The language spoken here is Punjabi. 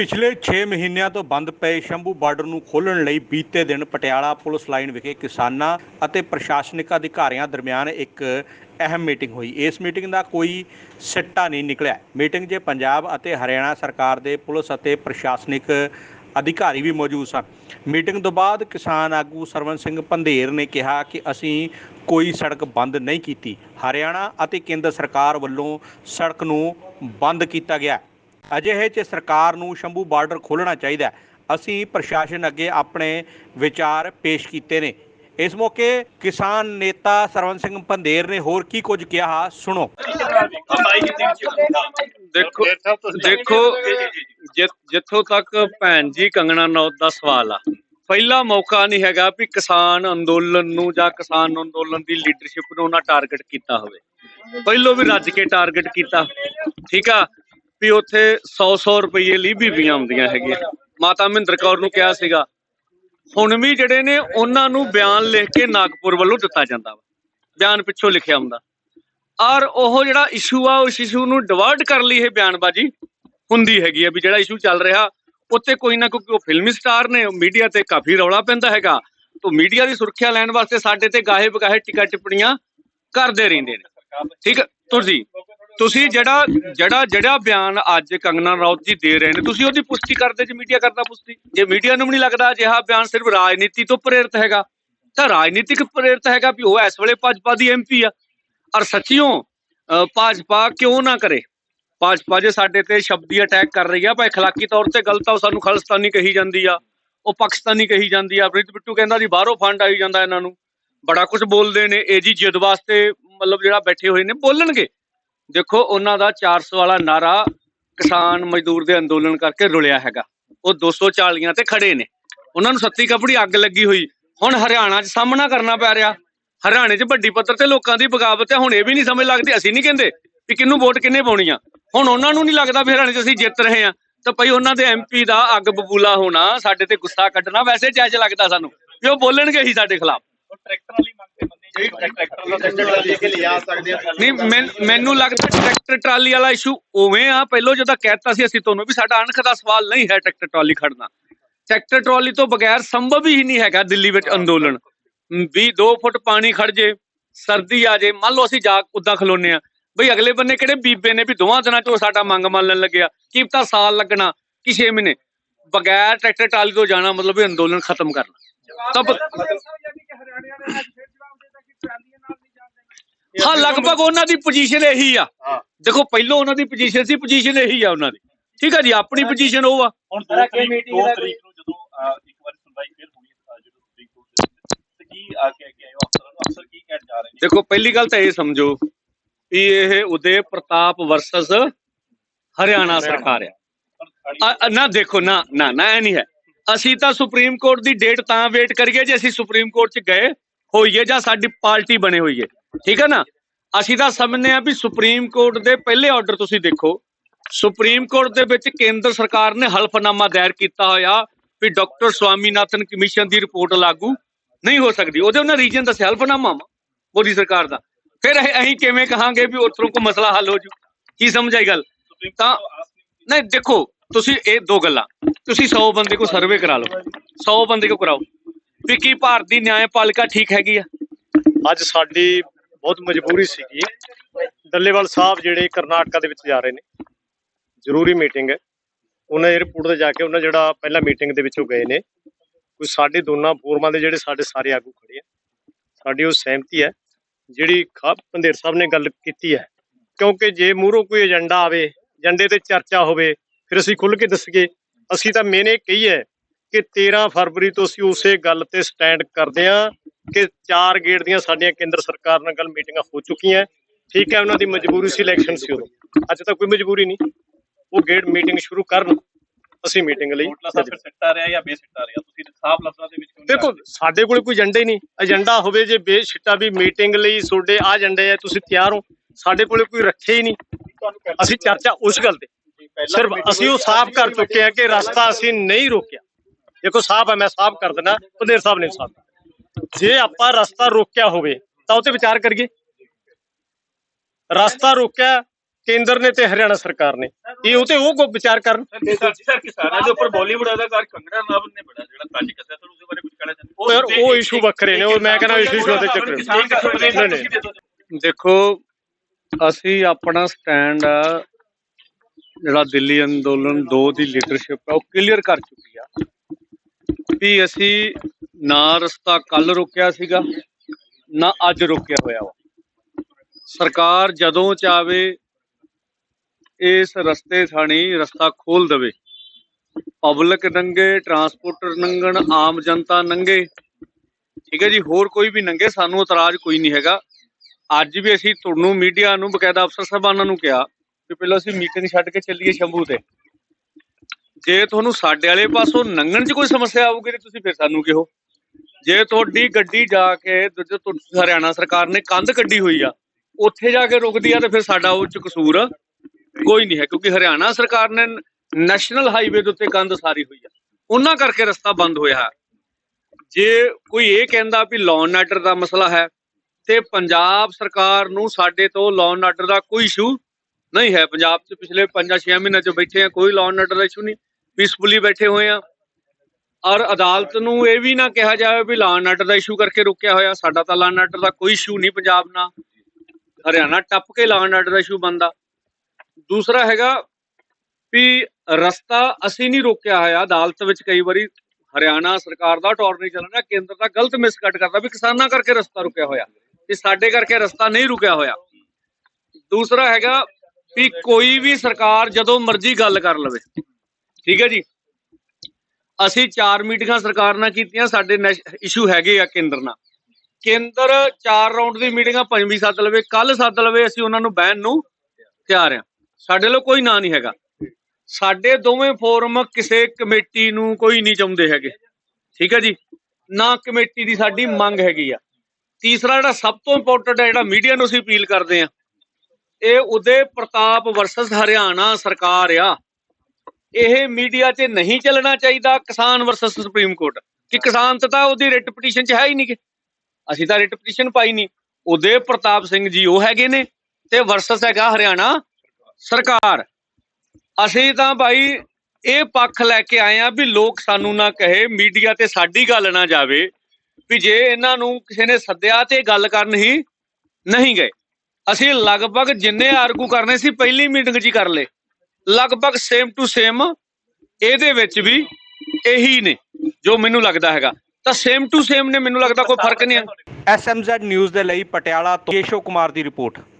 ਪਿਛਲੇ 6 ਮਹੀਨਿਆਂ ਤੋਂ ਬੰਦ ਪਏ ਸ਼ੰਭੂ ਬਾਰਡਰ ਨੂੰ ਖੋਲ੍ਹਣ ਲਈ ਬੀਤੇ ਦਿਨ ਪਟਿਆਲਾ ਪੁਲਿਸ ਲਾਈਨ ਵਿਖੇ ਕਿਸਾਨਾਂ ਅਤੇ ਪ੍ਰਸ਼ਾਸਨਿਕ ਅਧਿਕਾਰੀਆਂ ਦਰਮਿਆਨ ਇੱਕ ਅਹਿਮ ਮੀਟਿੰਗ ਹੋਈ। ਇਸ ਮੀਟਿੰਗ ਦਾ ਕੋਈ ਸਿੱਟਾ ਨਹੀਂ ਨਿਕਲਿਆ। ਮੀਟਿੰਗ 'ਚ ਪੰਜਾਬ ਅਤੇ ਹਰਿਆਣਾ ਸਰਕਾਰ ਦੇ ਪੁਲਿਸ ਅਤੇ ਪ੍ਰਸ਼ਾਸਨਿਕ ਅਧਿਕਾਰੀ ਵੀ ਮੌਜੂਦ ਸਨ। ਮੀਟਿੰਗ ਤੋਂ ਬਾਅਦ ਕਿਸਾਨ ਆਗੂ ਸਰਵਨ ਸਿੰਘ ਪੰਧੇਰ ਨੇ ਕਿਹਾ ਕਿ ਅਸੀਂ ਕੋਈ ਸੜਕ ਬੰਦ ਨਹੀਂ ਕੀਤੀ। ਹਰਿਆਣਾ ਅਤੇ ਕੇਂਦਰ ਸਰਕਾਰ ਵੱਲੋਂ ਸੜਕ ਨੂੰ ਬੰਦ ਕੀਤਾ ਗਿਆ। ਅਜਿਹੇ 'ਚ ਸਰਕਾਰ ਨੂੰ ਸ਼ੰਭੂ ਬਾਰਡਰ ਖੋਲਣਾ ਚਾਹੀਦਾ ਅਸੀਂ ਪ੍ਰਸ਼ਾਸਨ ਅੱਗੇ ਆਪਣੇ ਵਿਚਾਰ ਪੇਸ਼ ਕੀਤੇ ਨੇ। ਇਸ ਮੌਕੇ ਕਿਸਾਨ ਨੇਤਾ ਸਰਵਨ ਸਿੰਘ ਪੰਧੇਰ ਨੇ ਹੋਰ ਕੀ ਕੁਝ ਕਿਹਾ, ਸੁਣੋ। ਦੇਖੋ ਦੇਖੋ ਜਿੱਥੋਂ ਤੱਕ ਭੈਣ ਜੀ ਕੰਗਣਾ ਨੌਤ ਦਾ ਸਵਾਲ ਆ। ਪਹਿਲਾ ਮੌਕਾ ਨਹੀਂ ਹੈਗਾ ਵੀ ਕਿਸਾਨ ਅੰਦੋਲਨ ਨੂੰ ਜਾਂ ਕਿਸਾਨ ਅੰਦੋਲਨ ਦੀ ਲੀਡਰਸ਼ਿਪ ਨੂੰ ਉਹਨਾਂ ਟਾਰਗੇਟ ਕੀਤਾ ਹੋਵੇ। ਪਹਿਲੋਂ ਵੀ ਰੱਜ ਕੇ ਟਾਰਗੇਟ ਕੀਤਾ। ਠੀਕ ਆ? ਵੀ ਉੱਥੇ 100-100 ਰੁਪਏ ਲਈ ਬੀਬੀਆਂ ਆਉਂਦੀਆਂ ਹੈਗੀਆਂ। ਮਾਤਾ ਮਹਿੰਦਰ ਕੌਰ ਨੂੰ ਕਿਹਾ ਸੀਗਾ, ਹੁਣ ਵੀ ਜਿਹੜੇ ਨੇ ਉਹਨਾਂ ਨੂੰ ਬਿਆਨ ਲਿਖ ਕੇ ਨਾਗਪੁਰ ਵੱਲੋਂ ਦਿੱਤਾ ਜਾਂਦਾ ਵਾ, ਬਿਆਨ ਪਿੱਛੋਂ ਲਿਖਿਆ ਹੁੰਦਾ। ਔਰ ਉਹ ਜਿਹੜਾ ਇਸ਼ੂ ਆ, ਉਸ ਇਸ਼ੂ ਨੂੰ ਡਿਵਰਟ ਕਰਨ ਲਈ ਇਹ ਬਿਆਨਬਾਜ਼ੀ ਹੁੰਦੀ ਹੈਗੀ ਆ ਵੀ ਜਿਹੜਾ ਇਸ਼ੂ ਚੱਲ ਰਿਹਾ ਉੱਤੇ ਕੋਈ ਨਾ ਕੋਈ ਉਹ ਫਿਲਮੀ ਸਟਾਰ ਨੇ ਮੀਡੀਆ ਤੇ ਕਾਫੀ ਰੌਲਾ ਪੈਂਦਾ ਹੈਗਾ। ਤੋਂ ਮੀਡੀਆ ਦੀ ਸੁਰੱਖਿਆ ਲੈਣ ਵਾਸਤੇ ਸਾਡੇ ਤੇ ਗਾਹੇ ਬਗਾਹੇ ਟਿਕਾ ਟਿੱਪਣੀਆਂ ਕਰਦੇ ਰਹਿੰਦੇ ਨੇ। ਠੀਕ ਹੈ ਤੁਸੀਂ? ਤੁਸੀਂ ਜਿਹੜਾ ਜਿਹੜਾ ਜਿਹੜਾ ਬਿਆਨ ਅੱਜ ਕੰਗਨਾ ਰਣੌਤ ਜੀ ਦੇ ਰਹੇ ਨੇ, ਤੁਸੀਂ ਉਹਦੀ ਪੁਸ਼ਟੀ ਕਰਦੇ ਜੇ, ਮੀਡੀਆ ਕਰਦਾ ਪੁਸ਼ਟੀ? ਜੇ ਮੀਡੀਆ ਨੂੰ ਵੀ ਨਹੀਂ ਲੱਗਦਾ ਅਜਿਹਾ ਬਿਆਨ ਸਿਰਫ ਰਾਜਨੀਤੀ ਤੋਂ ਪ੍ਰੇਰਿਤ ਹੈਗਾ, ਤਾਂ ਰਾਜਨੀਤਿਕ ਪ੍ਰੇਰਿਤ ਹੈਗਾ ਵੀ ਉਹ ਇਸ ਵੇਲੇ ਭਾਜਪਾ ਦੀ ਐਮਪੀ ਆ? ਔਰ ਸੱਚੀਓ ਭਾਜਪਾ ਕਿਉਂ ਨਾ ਕਰੇ? ਭਾਜਪਾ ਜੇ ਸਾਡੇ ਤੇ ਸ਼ਬਦੀ ਅਟੈਕ ਕਰ ਰਹੀ ਆ ਭਾਈ ਖਲਾਕੀ ਤੌਰ ਤੇ ਗਲਤ ਆ, ਉਹ ਸਾਨੂੰ ਖਾਲਸਤਾਨੀ ਕਹੀ ਜਾਂਦੀ ਆ, ਉਹ ਪਾਕਿਸਤਾਨੀ ਕਹੀ ਜਾਂਦੀ ਆ ਪ੍ਰੀਤ ਬਿੱਟੂ ਕਹਿੰਦਾ ਜੀ ਬਾਹਰੋਂ ਫੰਡ ਆਈ ਜਾਂਦਾ ਇਹਨਾਂ ਨੂੰ। ਬੜਾ ਕੁਝ ਬੋਲਦੇ ਨੇ, ਇਹ ਜੀ ਜਿੱਦ ਵਾਸਤੇ ਮਤਲਬ ਜਿਹੜਾ ਬੈਠੇ ਹੋਏ ਨੇ, ਬੋਲਣਗੇ। ਦੇਖੋ, ਉਹਨਾਂ ਦਾ 400 ਵਾਲਾ ਨਾਰਾ ਕਿਸਾਨ ਮਜ਼ਦੂਰ ਦੇ ਅੰਦੋਲਨ ਕਰਕੇ ਰੁਲਿਆ ਹੈਗਾ। ਉਹ 240 ਤੇ ਖੜੇ ਨੇ। ਉਹਨਾਂ ਨੂੰ ਸੱਤੀ ਕਪੜੀ ਅੱਗ ਲੱਗੀ ਹੋਈ। ਹੁਣ ਹਰਿਆਣਾ 'ਚ ਸਾਹਮਣਾ ਕਰਨਾ ਪੈ ਰਿਹਾ। ਹਰਿਆਣੇ 'ਚ ਵੱਡੀ ਪੱਧਰ ਤੇ ਲੋਕਾਂ ਦੀ ਬਗਾਵਤ ਹੈ। ਹੁਣ ਇਹ ਵੀ ਨਹੀਂ ਸਮਝ ਲੱਗਦੀ। ਅਸੀਂ ਨਹੀਂ ਕਹਿੰਦੇ ਵੀ ਕਿਹਨੂੰ ਵੋਟ ਕਿੰਨੇ ਪਾਉਣੀ ਆ। ਹੁਣ ਉਹਨਾਂ ਨੂੰ ਨਹੀਂ ਲੱਗਦਾ ਵੀ ਹਰਿਆਣੇ 'ਚ ਅਸੀਂ ਜਿੱਤ ਰਹੇ ਆ ਤਾਂ ਭਈ ਉਹਨਾਂ ਦੇ ਐਮਪੀ ਦਾ ਅੱਗ ਬਬੂਲਾ ਹੋਣਾ, ਸਾਡੇ ਤੇ ਗੁੱਸਾ ਕੱਢਣਾ, ਵੈਸੇ ਜਾਇਜ਼ ਲੱਗਦਾ ਸਾਨੂੰ ਵੀ ਉਹ ਬੋਲਣਗੇ ਹੀ ਸਾਡੇ ਖਿਲਾਫ। ਟਰੈਕਟਰ ਵਾਲੀ ਮੰਗ ਤੇ ਨਹੀਂ ਮੈਨ- ਮੈਨੂੰ ਲੱਗਦਾ ਟਰੈਕਟਰ ਟਰਾਲੀ ਵਾਲਾ ਇਸ਼ੂ ਉਵੇਂ ਆ। ਪਹਿਲਾਂ ਜਦੋਂ ਕਹਿਤਾ ਸੀ ਅਸੀਂ ਤੁਹਾਨੂੰ ਵੀ ਸਾਡਾ ਅਣਖ ਦਾ ਸਵਾਲ ਨਹੀਂ ਹੈ ਟਰੈਕਟਰ ਟਰਾਲੀ ਖੜਨਾ। ਟਰੈਕਟਰ ਟਰਾਲੀ ਤੋਂ ਬਗੈਰ ਸੰਭਵ ਹੀ ਨਹੀਂ ਹੈਗਾ ਦਿੱਲੀ ਵਿੱਚ ਅੰਦੋਲਨ। ਵੀ 2 ਫੁੱਟ ਪਾਣੀ ਖੜ ਜੇ, ਸਰਦੀ ਆ ਜੇ, ਮੰਨ ਲਓ ਅਸੀਂ ਜਾ ਉਦਾਂ ਖਲੋਨੇ ਆ। ਬਈ ਅਗਲੇ ਬੰਨੇ ਕਿਹੜੇ ਬੀਬੇ ਨੇ ਵੀ ਦੋਵਾਂ ਦਿਨਾਂ ਤੋਂ ਸਾਡਾ ਮੰਗ ਮੰਨਣ ਲੱਗਿਆ। ਕੀ ਪਤਾ ਸਾਲ ਲੱਗਣਾ, ਕਿ 6 ਮਹੀਨੇ। ਬਗੈਰ ਟਰੈਕਟਰ ਟਰਾਲੀ ਤੋਂ ਜਾਣਾ ਮਤਲਬ ਵੀ ਅੰਦੋਲਨ ਖਤਮ ਕਰਨਾ। ਤਬ ਹਾਂ ਲਗਭਗ ਉਹਨਾਂ ਦੀ ਪੋਜੀਸ਼ਨ ਇਹੀ ਆ। ਦੇਖੋ ਪਹਿਲਾਂ ਉਹਨਾਂ ਦੀ ਪੋਜੀਸ਼ਨ ਸੀ ਪੋਜੀਸ਼ਨ ਇਹੀ ਆ ਉਹਨਾਂ ਦੀ। ਠੀਕ ਆ ਜੀ ਆਪਣੀ ਪੋਜੀਸ਼ਨ ਉਹ ਆ। ਹੁਣ 2 ਤਰੀਕ 2 ਤਰੀਕ ਨੂੰ ਜਦੋਂ ਇੱਕ ਵਾਰੀ ਸੁਣਵਾਈ ਫਿਰ ਹੋਣੀ ਹੈ ਜਦੋਂ ਸੁਪਰੀਮ ਕੋਰਟ ਦੇ ਵਿੱਚ, ਤੇ ਕੀ ਆ ਕੇ ਕੇ ਆਇਓ ਅਫਸਰਾਂ ਨੂੰ ਅਫਸਰ ਕੀ ਕਹਿਣ ਜਾ ਰਹੇ ਨੇ? ਦੇਖੋ ਪਹਿਲੀ ਗੱਲ ਤਾਂ ਇਹ ਸਮਝੋ ਵੀ ਇਹ ਉਦੇ ਪ੍ਰਤਾਪ ਵਰਸਸ ਹਰਿਆਣਾ ਸਰਕਾਰ ਆ। ਨਾ ਦੇਖੋ ਨਾ ਨਾ ਨਾ ਇਹ ਨਹੀਂ ਹੈ। ਅਸੀਂ ਤਾਂ ਸੁਪਰੀਮ ਕੋਰਟ ਦੀ ਡੇਟ ਤਾਂ ਵੇਟ ਕਰੀਏ ਜੇ ਅਸੀਂ ਸੁਪਰੀਮ ਕੋਰਟ 'ਚ ਗਏ ਹੋਈਏ ਜਾਂ ਸਾਡੀ ਪਾਰਟੀ ਬਣੇ ਹੋਈਏ। ਠੀਕ ਹੈ ਨਾ? ਅਸੀਂ ਤਾਂ ਸਮਝਦੇ ਆ ਵੀ ਸੁਪਰੀਮ ਕੋਰਟ ਦੇ ਪਹਿਲੇ ਆਰਡਰ ਤੁਸੀਂ ਦੇਖੋ। ਸੁਪਰੀਮ ਕੋਰਟ ਦੇ ਵਿੱਚ ਕੇਂਦਰ ਸਰਕਾਰ ਨੇ ਹਲਫਨਾਮਾ ਦਾਇਰ ਕੀਤਾ ਹੋਇਆ ਵੀ ਡਾਕਟਰ ਸਵਾਮੀਨਾਥਨ ਕਮਿਸ਼ਨ ਦੀ ਰਿਪੋਰਟ ਲਾਗੂ ਨਹੀਂ ਹੋ ਸਕਦੀ। ਉਹਦੇ ਉਹਨਾਂ ਰੀਜਨ ਦੱਸਿਆ ਹਲਫਨਾਮਾ ਮੋਦੀ ਸਰਕਾਰ ਦਾ। ਫਿਰ ਅਸੀਂ ਕਿਵੇਂ ਕਹਾਂਗੇ ਵੀ ਉੱਥੋਂ ਕੋ ਮਸਲਾ ਹੱਲ ਹੋ ਜੂ? ਕੀ ਸਮਝ ਆਈ ਗੱਲ ਤਾਂ ਨਹੀਂ ਦੇਖੋ ਤੁਸੀਂ ਇਹ ਦੋ ਗੱਲਾਂ। ਤੁਸੀਂ 100 ਬੰਦੇ ਕੋ ਸਰਵੇ ਕਰਾ ਲਓ। 100 ਬੰਦੇ ਕੋ ਕਰਾਓ। ਵੀ ਕੀ ਭਾਰਤ ਨਿਆਂਪਾਲਿਕਾ ਠੀਕ ਹੈਗੀ ਆ? ਅੱਜ ਸਾਡੀ ਬਹੁਤ ਮਜਬੂਰੀ ਸੀਗੀ। ਡੱਲੇਵਾਲ ਸਾਹਿਬ ਜਿਹੜੇ ਕਰਨਾਟਕਾ ਦੇ ਵਿੱਚ ਜਾ ਰਹੇ ਨੇ, ਜ਼ਰੂਰੀ ਮੀਟਿੰਗ ਹੈ। ਉਹਨਾਂ 에ਅਰਪੋਰਟ ਤੇ ਜਾ ਕੇ ਉਹਨਾਂ ਜਿਹੜਾ ਪਹਿਲਾ ਮੀਟਿੰਗ ਦੇ ਵਿੱਚੋਂ ਗਏ ਨੇ। ਕੋਈ ਸਾਡੇ ਦੋਨਾਂ ਫੋਰਮਾਂ ਦੇ ਜਿਹੜੇ ਸਾਡੇ ਸਾਰੇ ਆਗੂ ਖੜੇ ਆ, ਸਾਡੀ ਉਹ ਸਹਿਮਤੀ ਹੈ। ਜਿਹੜੀ ਖਾ, ਪੰਧੇਰ ਸਾਹਿਬ ਨੇ ਗੱਲ ਕੀਤੀ ਹੈ, ਕਿਉਂਕਿ ਜੇ ਮੂਹਰੋਂ ਕੋਈ ਏਜੰਡਾ ਆਵੇ, ਏਜੰਡੇ ਤੇ ਚਰਚਾ ਹੋਵੇ, ਫਿਰ ਅਸੀਂ ਖੁੱਲ ਕੇ ਦੱਸੀਏ। ਅਸੀਂ ਤਾਂ ਮੈਨੇ ਕਹੀ ਹੈ ਕਿ 13 ਫਰਵਰੀ ਤੋਂ ਅਸੀਂ ਉਸੇ ਗੱਲ ਤੇ ਸਟੈਂਡ ਕਰਦੇ ਹਾਂ ਕਿ ਚਾਰ ਗੇਟ ਦੀਆਂ ਸਾਡੀਆਂ ਕੇਂਦਰ ਸਰਕਾਰ ਨਾਲ ਗੱਲ ਮੀਟਿੰਗਾਂ ਹੋ ਚੁੱਕੀਆਂ ਠੀਕ ਹੈ ਉਹਨਾਂ ਦੀ ਮਜਬੂਰੀ ਸੀ ਇਲੈਕਸ਼ਨ ਸੀ ਉਦੋਂ। ਅੱਜ ਤਾਂ ਕੋਈ ਮਜਬੂਰੀ ਨਹੀਂ। ਉਹ ਗੇਟ ਮੀਟਿੰਗ ਸ਼ੁਰੂ ਕਰਨ ਅਸੀਂ ਮੀਟਿੰਗ ਲਈ ਕੋਟਲਾ ਸਾਹਿਬ ਫਿਰ ਸਿੱਟਾ ਰਿਹਾ ਜਾਂ ਬੇਸਿੱਟਾ ਰਿਹਾ? ਤੁਸੀਂ ਸਾਫ਼ ਲਫ਼ਜ਼ਾਂ ਦੇ ਵਿੱਚ ਕਿਉਂ ਨਹੀਂ ਦੇਖੋ ਸਾਡੇ ਕੋਲ ਕੋਈ ਏਜੰਡਾ ਹੀ ਨਹੀਂ। ਏਜੰਡਾ ਹੋਵੇ ਜੇ ਬੇਸ਼ਿੱਟਾ ਵੀ ਮੀਟਿੰਗ ਲਈ ਤੁਹਾਡੇ ਆ ਏਜੰਡੇ ਆ ਤੁਸੀਂ ਤਿਆਰ ਹੋ। ਸਾਡੇ ਕੋਲੇ ਕੋਈ ਰੱਖੇ ਹੀ ਨਹੀਂ। ਅਸੀਂ ਚਰਚਾ ਉਸ ਗੱਲ ਤੇ। ਸਿਰਫ ਅਸੀਂ ਉਹ ਸਾਫ਼ ਕਰ ਚੁੱਕੇ ਆ ਕਿ ਰਸਤਾ ਅਸੀਂ ਨਹੀਂ ਰੋਕਿਆ। ਦੇਖੋ ਸਾਫ਼ ਹੈ ਮੈਂ ਸਾਫ਼ ਕਰ ਦਿੰਦਾ ਪੰਦੇਰ ਸਾਹਿਬ ਨੇ ਸਾਫ਼। ਜੇ ਆਪਾਂ ਰਸਤਾ ਰੋਕਿਆ ਹੋਵੇ ਤਾਂ ਉਹ ਤੇ ਵਿਚਾਰ ਕਰੀਏ। ਰਸਤਾ ਰੋਕਿਆ ਕੇਂਦਰ ਨੇ ਤੇ ਹਰਿਆਣਾ ਸਰਕਾਰ ਨੇ। ਇਹ ਉਹ ਤੇ ਉਹ ਕੋ ਵਿਚਾਰ ਕਰਨ। ਸਰ ਸਰ ਕਿਸਾਨਾਂ ਦੇ ਉੱਪਰ ਬਾਲੀਵੁੱਡ ਅਦਾਕਾਰ ਕੰਗਣਾ ਰਣਾਵਤ ਨੇ ਬੜਾ ਜਿਹੜਾ ਕੱਜ ਕੱਸਿਆ ਸਰ ਉਸ ਬਾਰੇ ਕੁਝ ਕਹਿਣਾ ਚਾਹੁੰਦੇ ਉਹ ਯਾਰ ਉਹ ਇਸ਼ੂ ਵੱਖਰੇ ਨੇ ਉਹ ਮੈਂ ਕਹਿੰਦਾ ਇਸ਼ੂ ਦੇ ਚੱਕਰ ਕਿਸਾਨ ਕਿੱਥੋਂ ਬਣੇ? ਨਹੀਂ, ਨਹੀਂ। ਦੇਖੋ ਅਸੀਂ ਆਪਣਾ ਸਟੈਂਡ ਆ ਜਿਹੜਾ ਦਿੱਲੀ ਅੰਦੋਲਨ 2 ਦੀ ਲੀਡਰਸ਼ਿਪ ਆ ਉਹ ਕਲੀਅਰ ਕਰ ਚੁੱਕੀ ਆ। ਵੀ ਅਸੀਂ ਨਾ ਰਸਤਾ ਕੱਲ ਰੋਕਿਆ ਸੀਗਾ, ਨਾ ਅੱਜ ਰੋਕਿਆ ਹੋਇਆ ਵਾ। ਸਰਕਾਰ ਜਦੋਂ ਚਾਵੇ, ਇਸ ਰਸਤੇ ਥਾਣੀ ਰਸਤਾ ਖੋਲ ਦੇਵੇ। ਪਬਲਿਕ ਨੰਗੇ ਟਰਾਂਸਪੋਰਟਰ ਨੰਗਣ, ਆਮ ਜਨਤਾ ਨੰਗੇ। ਠੀਕ ਹੈ ਜੀ, ਹੋਰ ਕੋਈ ਵੀ ਨੰਗੇ, ਸਾਨੂੰ ਇਤਰਾਜ਼ ਕੋਈ ਨਹੀਂ ਹੈਗਾ। ਅੱਜ ਵੀ ਅਸੀਂ ਤੁਹਾਨੂੰ ਮੀਡੀਆ ਨੂੰ, ਬਕਾਇਦਾ ਅਫਸਰ ਸਾਹਿਬਾਨਾਂ ਨੂੰ ਕਿਹਾ ਕਿ ਪਹਿਲਾਂ ਅਸੀਂ ਮੀਟਿੰਗ ਛੱਡ ਕੇ ਚੱਲੀਏ ਸ਼ੰਭੂ ਤੇ। ਜੇ ਤੁਹਾਨੂੰ ਸਾਡੇ ਵਾਲੇ ਪਾਸੋਂ ਲੰਘਣ 'ਚ ਕੋਈ ਸਮੱਸਿਆ ਆਊਗੀ ਤੇ ਤੁਸੀਂ ਫਿਰ ਸਾਨੂੰ ਕਿਹੋ। ਜੇ ਤੁਹਾਡੀ ਗੱਡੀ ਜਾ ਕੇ ਦੂਜੇ ਤੁ- ਹਰਿਆਣਾ ਸਰਕਾਰ ਨੇ ਕੰਧ ਕੱਢੀ ਹੋਈ ਆ, ਉੱਥੇ ਜਾ ਕੇ ਰੁਕਦੀ ਆ ਤੇ ਫਿਰ ਸਾਡਾ ਉਹ 'ਚ ਕਸੂਰ ਕੋਈ ਨਹੀਂ ਹੈ, ਕਿਉਂਕਿ ਹਰਿਆਣਾ ਸਰਕਾਰ ਨੇ ਨੈਸ਼ਨਲ ਹਾਈਵੇ ਦੇ ਉੱਤੇ ਕੰਧ ਸਾਰੀ ਹੋਈ ਆ। ਉਹਨਾਂ ਕਰਕੇ ਰਸਤਾ ਬੰਦ ਹੋਇਆ ਹੈ। ਜੇ ਕੋਈ ਇਹ ਕਹਿੰਦਾ ਵੀ ਲਾਅ ਆਰਡਰ ਦਾ ਮਸਲਾ ਹੈ, ਤੇ ਪੰਜਾਬ ਸਰਕਾਰ ਨੂੰ ਸਾਡੇ ਤੋਂ ਲਾਅ ਆਰਡਰ ਦਾ ਕੋਈ ਇਸ਼ੂ ਨਹੀਂ ਹੈ। ਪੰਜਾਬ 'ਚ ਪਿਛਲੇ 5-6 ਮਹੀਨਿਆਂ 'ਚ ਬੈਠੇ ਆ, ਕੋਈ ਲਾਅ ਆਰਡਰ ਦਾ ਇਸ਼ੂ ਨਹੀਂ। ਪੀਸਫੁਲੀ ਬੈਠੇ ਹੋਏ ਆ। ਔਰ ਅਦਾਲਤ ਨੂੰ ਇਹ ਵੀ ਨਾ ਕਿਹਾ ਜਾਵੇ ਵੀ ਲਾਅ ਐਂਡ ਦਾ ਇਸ਼ੂ ਕਰਕੇ ਰੁਕਿਆ ਹੋਇਆ। ਸਾਡਾ ਤਾਂ ਲਾਅ ਐਂਡ ਦਾ ਕੋਈ ਇਸ਼ੂ ਨਹੀਂ ਪੰਜਾਬ ਨਾਲ। ਹਰਿਆਣਾ ਟੱਪ ਕੇ ਲਾਅ ਐਂਡ ਦਾ ਇਸ਼ੂ ਬੰਦਾ ਦੂਸਰਾ ਹੈਗਾ ਵੀ ਰਸਤਾ ਅਸੀਂ ਨਹੀਂ ਰੋਕਿਆ ਹੋਇਆ। ਅਦਾਲਤ ਵਿੱਚ ਕਈ ਵਾਰੀ ਹਰਿਆਣਾ ਸਰਕਾਰ ਦਾ ਟੌਰ ਨਹੀਂ ਚੱਲਣਾ ਕੇਂਦਰ ਦਾ ਗਲਤ ਮਿਸਕਟ ਕਰਦਾ ਵੀ ਕਿਸਾਨਾਂ ਕਰਕੇ ਰਸਤਾ ਰੁਕਿਆ ਹੋਇਆ। ਤੇ ਸਾਡੇ ਕਰਕੇ ਰਸਤਾ ਨਹੀਂ ਰੁਕਿਆ ਹੋਇਆ। ਦੂਸਰਾ ਹੈਗਾ ਵੀ ਕੋਈ ਵੀ ਸਰਕਾਰ ਜਦੋਂ ਮਰਜ਼ੀ ਗੱਲ ਕਰ ਲਵੇ। ਠੀਕ ਹੈ ਜੀ। ਅਸੀਂ ਚਾਰ ਮੀਟਿੰਗਾਂ ਸਰਕਾਰ ਨਾਲ ਕੀਤੀਆਂ, ਸਾਡੇ ਇਸ਼ੂ ਹੈਗੇ ਆ ਕੇਂਦਰ ਨਾਲ। ਕੇਂਦਰ ਚਾਰ ਰਾਉਂਡ ਦੀ ਮੀਟਿੰਗਾਂ ਪੰਜਵੀਂ ਸੱਦ ਲਵੇ, ਕੱਲ ਸੱਦ ਲਵੇ ਅਸੀਂ ਉਹਨਾਂ ਨੂੰ ਬਹਿਣ ਨੂੰ ਤਿਆਰ ਆ ਸਾਡੇ ਲੋ ਕੋਈ ਨਾਂ ਨਹੀਂ ਹੈਗਾ। ਸਾਡੇ ਦੋਵੇਂ ਫੋਰਮ ਕਿਸੇ ਕਮੇਟੀ ਨੂੰ ਕੋਈ ਨਹੀਂ ਚਾਹੁੰਦੇ ਹੈਗੇ। ਠੀਕ ਹੈ ਜੀ। ਨਾ ਕਮੇਟੀ ਦੀ ਸਾਡੀ ਮੰਗ ਹੈਗੀ ਆ। ਤੀਸਰਾ ਜਿਹੜਾ ਸਭ ਤੋਂ ਇੰਪੋਰਟੈਂਟ ਹੈ, ਜਿਹੜਾ ਮੀਡੀਆ ਨੂੰ ਅਸੀਂ ਅਪੀਲ ਕਰਦੇ ਆ ਇਹ ਉਦੇ ਪ੍ਰਤਾਪ ਵਰਸਸ ਹਰਿਆਣਾ ਸਰਕਾਰ ਆ। ਇਹ ਮੀਡੀਆ 'ਚ ਨਹੀਂ ਚੱਲਣਾ ਚਾਹੀਦਾ ਕਿਸਾਨ ਵਰਸਸ ਸੁਪਰੀਮ ਕੋਰਟ ਕਿ ਕਿਸਾਨ ਤਾਂ ਉਹਦੀ ਰਿਟ ਪਟੀਸ਼ਨ 'ਚ ਹੈ ਹੀ ਨਹੀਂ ਕਿ ਅਸੀਂ ਤਾਂ ਰਿਟ ਪਟੀਸ਼ਨ ਪਾਈ ਨਹੀਂ। ਉਹਦੇ ਪ੍ਰਤਾਪ ਸਿੰਘ ਜੀ ਉਹ ਹੈਗੇ ਨੇ ਤੇ ਵਰਸਸ ਹੈਗਾ ਹਰਿਆਣਾ ਸਰਕਾਰ। ਅਸੀਂ ਤਾਂ ਭਾਈ ਇਹ ਪੱਖ ਲੈ ਕੇ ਆਏ ਆ ਵੀ ਲੋਕ ਸਾਨੂੰ ਨਾ ਕਹੇ, ਮੀਡੀਆ ਤੇ ਸਾਡੀ ਗੱਲ ਨਾ ਜਾਵੇ ਵੀ ਜੇ ਇਹਨਾਂ ਨੂੰ ਕਿਸੇ ਨੇ ਸੱਦਿਆ ਤੇ ਗੱਲ ਕਰਨ ਹੀ ਨਹੀਂ ਗਏ। ਅਸੀਂ ਲਗਭਗ ਜਿੰਨੇ ਆਰਗੂ ਕਰਨੇ ਸੀ, ਪਹਿਲੀ ਮੀਟਿੰਗ 'ਚ ਹੀ ਕਰ ਲਏ। ਲਗਭਗ ਸੇਮ ਟੂ ਸੇਮ ਇਹਦੇ ਵਿੱਚ ਵੀ ਇਹੀ ਨੇ, ਜੋ ਮੈਨੂੰ ਲੱਗਦਾ ਹੈਗਾ। ਤਾਂ ਸੇਮ ਟੂ ਸੇਮ ਨੇ, ਮੈਨੂੰ ਲੱਗਦਾ ਕੋਈ ਫ਼ਰਕ ਨਹੀਂ ਹੈ। ਐਸਐਮਜ਼ੈਡ ਨਿਊਜ਼ ਦੇ ਲਈ ਪਟਿਆਲਾ ਤੋਂ ਕੇਸ਼ੋ ਕੁਮਾਰ ਦੀ ਰਿਪੋਰਟ।